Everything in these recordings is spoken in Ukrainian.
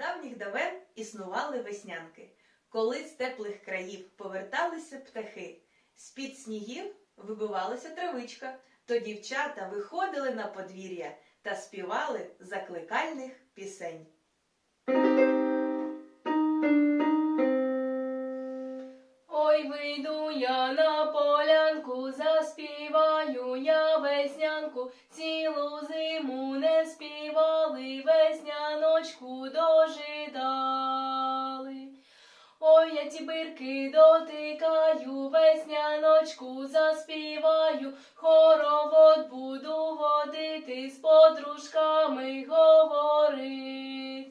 давніх давен існували веснянки. Коли з теплих країв поверталися птахи, з-під снігів вибивалася травичка, то дівчата виходили на подвір'я та співали закликальних пісень. Ой, вийду я на полянку, заспіваю я веснянку, цілу зиму не співали, весняночку дожидали. Ой, я ті бирки дотикаю, весняночку заспіваю, хоровод буду водити, з подружками говорить.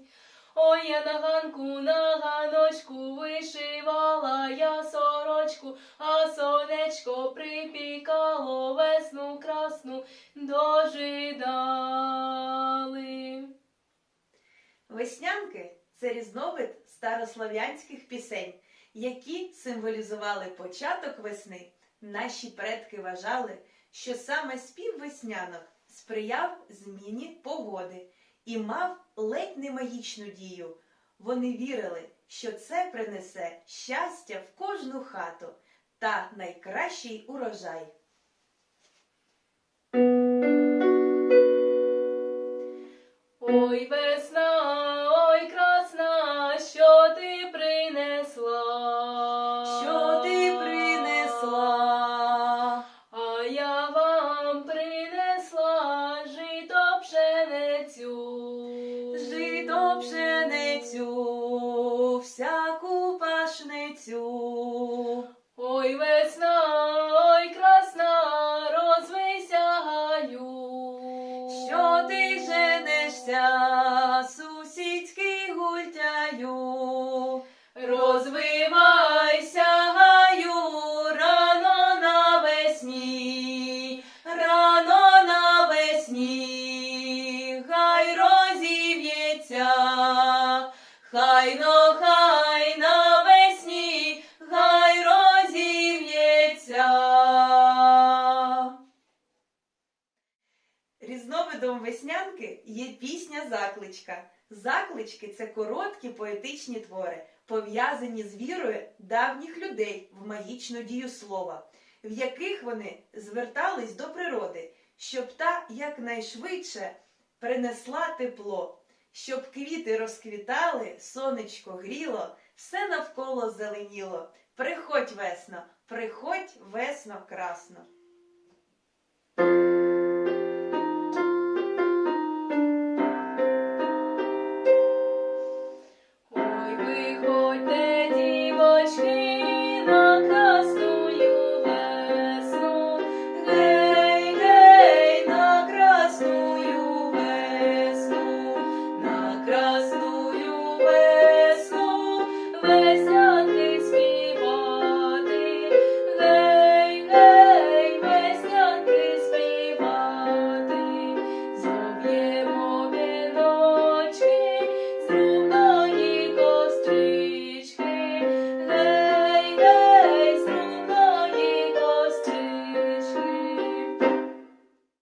Ой, я на ганку, на ганочку вишивала я сорочку, а сонечко припікало весну красну дожидали. Веснянки це різновид старослов'янських пісень, які символізували початок весни. Наші предки вважали, що саме спів веснянок сприяв зміні погоди і мав ледь не магічну дію. Вони вірили, що це принесе щастя в кожну хату та найкращий урожай. Жито пшеницю, всяку пашницю. Різновидом веснянки є пісня закличка. Заклички це короткі поетичні твори, пов'язані з вірою давніх людей в магічну дію слова, в яких вони звертались до природи, щоб та якнайшвидше принесла тепло, щоб квіти розквітали, сонечко гріло, все навколо зеленіло. Приходь весно, приходь весно красно.